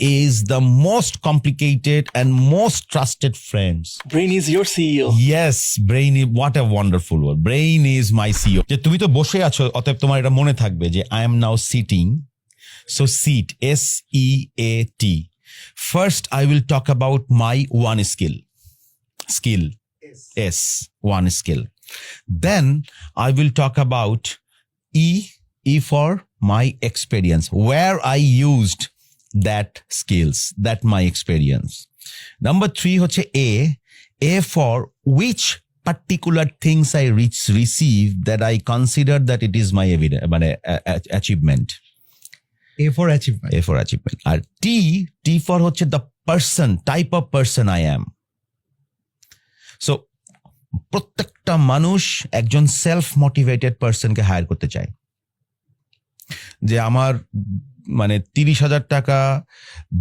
is the most complicated and most trusted friends. Brain is your E CEO. Yes, brain is what a wonderful word. Brain is my CEO. যে তুমি তো বসে আছো অতএব তোমার এটা মনে থাকবে যে I am now sitting so seat S E A T first I will talk about my one skill skill S one skill then I will talk about E E for my experience where I used that skills that my experience number three হচ্ছে A A for which particular things I reach, receive that I consider that it is my evidence, মানে achievement. A for achievement. A for achievement. আর T, T for হচ্ছে the person, type of person I am. So প্রত্যেকটা মানুষ একজন self motivated পার্সনকে hire করতে চায় যে আমার মানে তিরিশ হাজার টাকা,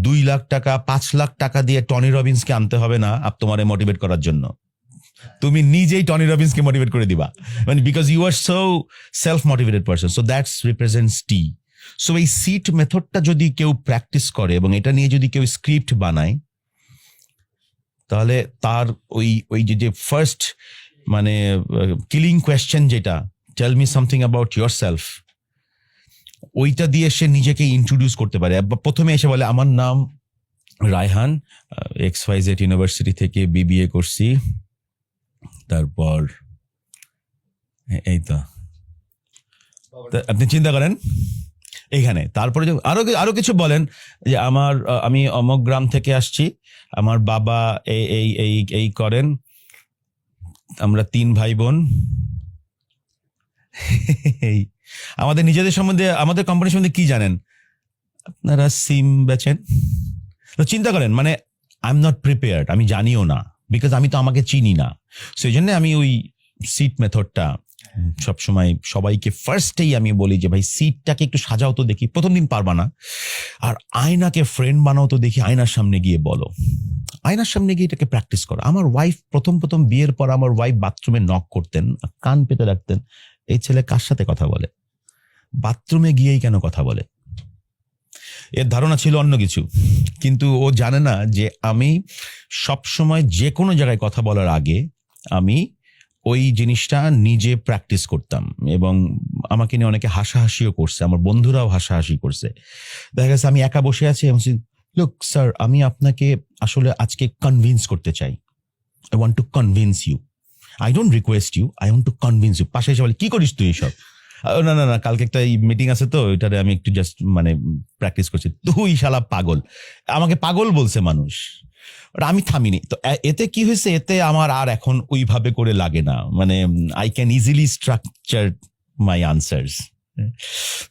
দুই লাখ টাকা, পাঁচ লাখ টাকা দিয়ে টনি রবিন্সকে আনতে হবে না আপ তোমারে মোটিভেট করার জন্য। তুমি নিজেই টনি রবিন্সকে মোটিভেট করে দিবা। মানে because you are so self motivated person so that's represents T so এই সিট মেথডটা যদি কেউ প্র্যাকটিস করে এবং এটা নিয়ে যদি কেউ স্ক্রিপ্ট বানায়, তাহলে তার ওই ওই যে ফার্স্ট মানে কিলিং কোয়েশ্চেন যেটা tell me something about yourself ওইটা দিয়ে সে নিজেকে ইন্ট্রোডিউস করতে পারে। প্রথমে এসে বলে, আমার নাম Raihan X Y Z university থেকে বিবিএ করছি। তারপর এই তো। আপনি চিন্তা করেন, এইখানে। তারপরে আরও আরও কিছু বলেন, যে আমার আমি অমক গ্রাম থেকে আসছি, আমার বাবা এই এই এই করেন। আমরা তিন ভাই বোন। এই। আমাদের নিজেদের সম্বন্ধে, আমাদের কোম্পানির সম্বন্ধে কি জানেন? আপনারা সিম বেচেন? তো চিন্তা করেন মানে আই এম নট প্রিপেয়ার্ড আমি জানিও না বিকজ আমি তো আমাকে চিনি না। সেই জন্য আমি ওই সিট মেথডটা সবসময় সবাইকে ফার্স্টেই আমি বলি যে, ভাই সিটটাকে একটু সাজাও তো দেখি, প্রথম দিন পারবা না। আর আয়নাকে ফ্রেন্ড বানাও তো দেখি, আয়নার সামনে গিয়ে বলো। আয়নার সামনে গিয়ে এটাকে প্র্যাকটিস করো। আমার ওয়াইফ প্রথম প্রথম বিয়ের পর আমার ওয়াইফ বাথরুমে নক করতেন, কান পেতে রাখতেন। এই ছেলে কার সাথে কথা বলে? বাথরুমে গিয়েই কেন কথা বলে? এর ধারণা ছিল অন্য কিছু। কিন্তু ও জানে না যে আমি সবসময় যে কোনো জায়গায় কথা বলার আগে আমি ওই জিনিসটা নিজে প্র্যাকটিস করতাম এবং আমাকে নিয়ে অনেকে হাসাহাসিও করছে, আমার বন্ধুরাও হাসাহাসি করছে। দেখা গেছে আমি একা বসে আছি এবং লুক স্যার আমি আপনাকে আসলে আজকে কনভিন্স করতে চাই। I want to convince you I don't request you I want to convince you পাশে এসে বলে কি করিস তুই আহ, না না না কালকে একটা মিটিং আছে তো এটারে আমি একটু জাস্ট মানে প্র্যাকটিস করছি। তুই শালা পাগল। আমাকে পাগল বলছে মানুষ। আমি থামিনি। তো এতে কি হয়েছে? এতে আমার আর এখন ওইভাবে করে লাগে না। মানে I can easily structure my answers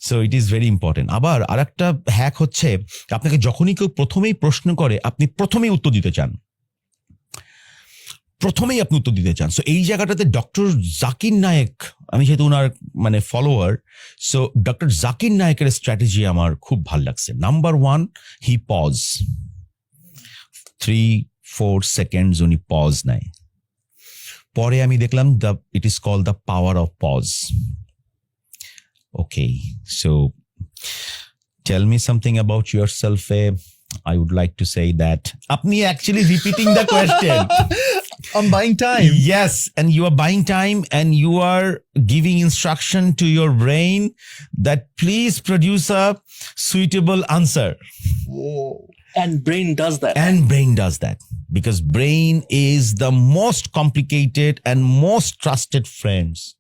so it is very important আবার আর একটা হ্যাক হচ্ছে আপনাকে যখনই কেউ প্রথমেই প্রশ্ন করে আপনি প্রথমেই উত্তর দিতে চান। প্রথমেই আপনি উত্তর দিতে চান। সো এই জায়গাটাতে ডক্টর জাকির নায়েক, আমি যেহেতু ওনার মানে ফলোয়ার সো ডক্টর জাকির নায়েকের স্ট্র্যাটেজি আমার খুব ভালো লাগছে। Number one he pause three four seconds উনি পজ নেয়। পরে আমি দেখলাম the it is call the power of pause okay so tell me something about your সেলফে I would like to say that আপনি actually repeating the question I'm buying time. Yes. And you are buying time and you are giving instruction to your brain that please produce a suitable answer. Whoa. And brain does that. And brain does that because brain is the most complicated and most trusted friends.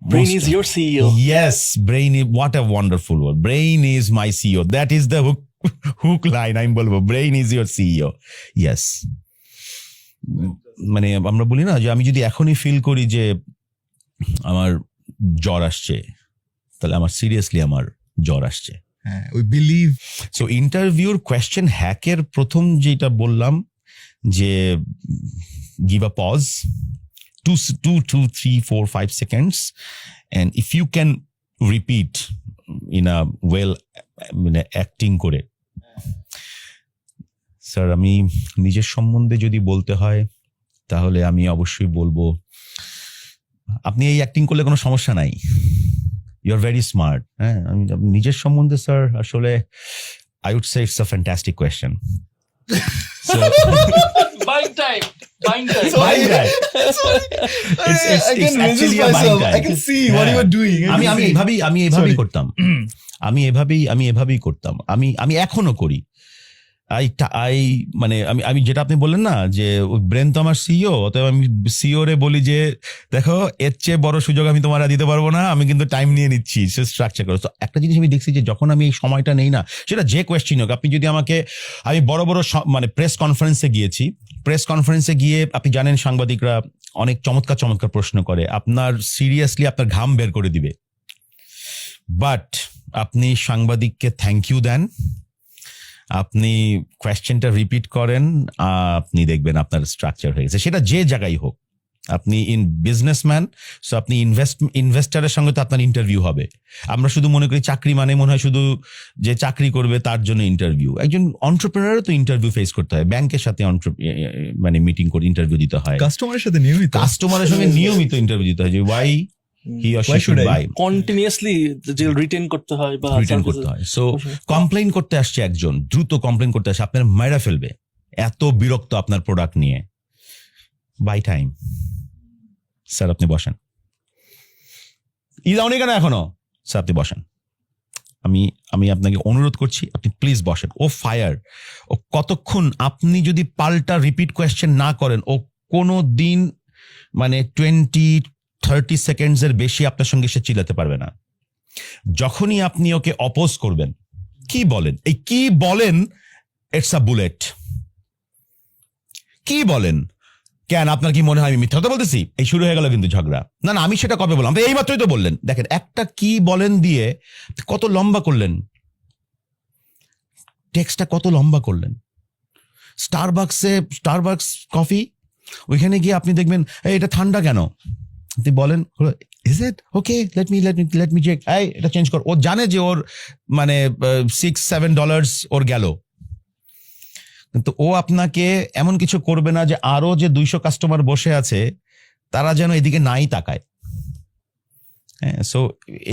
Brain Most, is your CEO. Yes, brain is what a wonderful word. Brain is my CEO. That is the hook, hook line. I'm Brain is your CEO. Yes. মানে আমরা বলি না যে আমি যদি এখনই feel করি যে আমার জ্বর আসছে তাহলে আমার সিরিয়াসলি আমার জ্বর আসছে। হ্যাঁ, we believe সো ইন্টারভিউর কোয়েশ্চেন হ্যাকের প্রথম যেটা বললাম যে give a pause to to to three four five seconds and if you can repeat in a well মানে অ্যাক্টিং করে স্যার আমি নিজের সম্বন্ধে যদি বলতে হয় তাহলে আমি অবশ্যই বলব আপনি এই অ্যাক্টিং করলে কোনো সমস্যা নাই। ইউ আর ভেরি স্মার্ট হ্যাঁ? আমি নিজের সম্বন্ধে স্যার আসলে I would say it's a fantastic question আমি এভাবেই করতাম। আমি এভাবেই আমি এভাবেই করতাম। আমি আমি এখনও করি। আই আই মানে আমি আমি যেটা আপনি বললেন না যে, ব্রেন তো আমার সিও অতএব আমি সিও রে বলি যে, দেখো, এর চেয়ে বড় সুযোগ আমি তোমার দিতে পারব না, আমি কিন্তু টাইম নিয়ে নিচ্ছি, সে স্ট্রাকচার করো। তো একটা জিনিস আমি দেখছি যে, যখন আমি এই সময়টা নেই না, সেটা যে কোয়েশ্চিন হোক, আপনি যদি আমাকে, আমি বড় বড় মানে প্রেস কনফারেন্সে গিয়েছি প্রেস কনফারেন্সে গিয়ে আপনি জানেন সাংবাদিকরা অনেক চমৎকার চমৎকার প্রশ্ন করে, আপনার সিরিয়াসলি আপনার ঘাম বের করে দিবে। বাট আপনি সাংবাদিককে থ্যাংক ইউ দেন আপনি কোয়েশ্চেনটা রিপিট করেন আপনি দেখবেন আপনার স্ট্রাকচার হয়ে গেছে। সেটা যে জায়গায় হোক। আপনি ইন বিজনেসম্যান সো আপনি ইনভেস্ট ইনভেস্টারের সঙ্গে তো আপনার ইন্টারভিউ হবে। আমরা শুধু মনে করি চাকরি মানে মনে হয় শুধু যে চাকরি করবে তার জন্য ইন্টারভিউ একজন অন্টারপ্রেনারও তো ইন্টারভিউ ফেস করতে হয়। ব্যাংকের সাথে মানে মিটিং করে ইন্টারভিউ দিতে হয়। কাস্টমারের সাথে নিয়মিত? কাস্টমারের সঙ্গে নিয়মিত ইন্টারভিউ দিতে হয় যে why he or she should? By continuously যে রিটেন করতে হয় বা রিটার্ন করতে হয়। সো কমপ্লেইন করতে আসছে একজন দ্রুত কমপ্লেইন করতে আসছে আপনার মায়েরা ফেলবে। এত বিরক্ত আপনার প্রোডাক্ট নিয়ে। বাই টাইম স্যার আপনি বসেন। ই যাওনি কেন এখনও? স্যার আপনি বসেন। আমি আমি আপনাকে অনুরোধ করছি আপনি প্লিজ বসেন। ও ফায়ার ও কতক্ষণ আপনি যদি পাল্টা রিপিট কোয়েশ্চেন না করেন ও কোনো দিন মানে টোয়েন্টি থার্টি সেকেন্ডস এর বেশি আপনার সঙ্গে সে চিল্লাতে পারবে না। যখনই আপনি ওকে অপোজ করবেন, কি বলেন? এই কি বলেন ইটস আ বুলেট কি বলেন? কেন? আপনার কি মনে হয় আমি মিথ্যা কথা বলতেছি? এই শুরু হয়ে গেল কিন্তু ঝগড়া। না না, আমি সেটা কবে বললাম? এই মাত্রই তো বললেন। দেখেন, একটা কি বলেন দিয়ে কত লম্বা করলেন? টেক্সটটা কত লম্বা করলেন? স্টারবাক্সে স্টারবাক্স কফি ওইখানে গিয়ে আপনি দেখবেন এটা ঠান্ডা কেন? আপনি বলেন is it okay let me let me let me check এই, এটা চেঞ্জ কর। ও জানে যে ওর মানে সিক্স সেভেন ডলার্স ওর গেল। কিন্তু ও আপনাকে এমন কিছু করবে না যে আরও যে দুইশো কাস্টমার বসে আছে, তারা যেন এদিকে নাই তাকায়। হ্যাঁ সো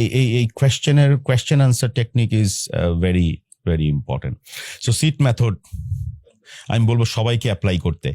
এই এই এই কোয়েশ্চেনের question answer technique is very very important so seat method আমি বলব সবাইকে অ্যাপ্লাই করতে।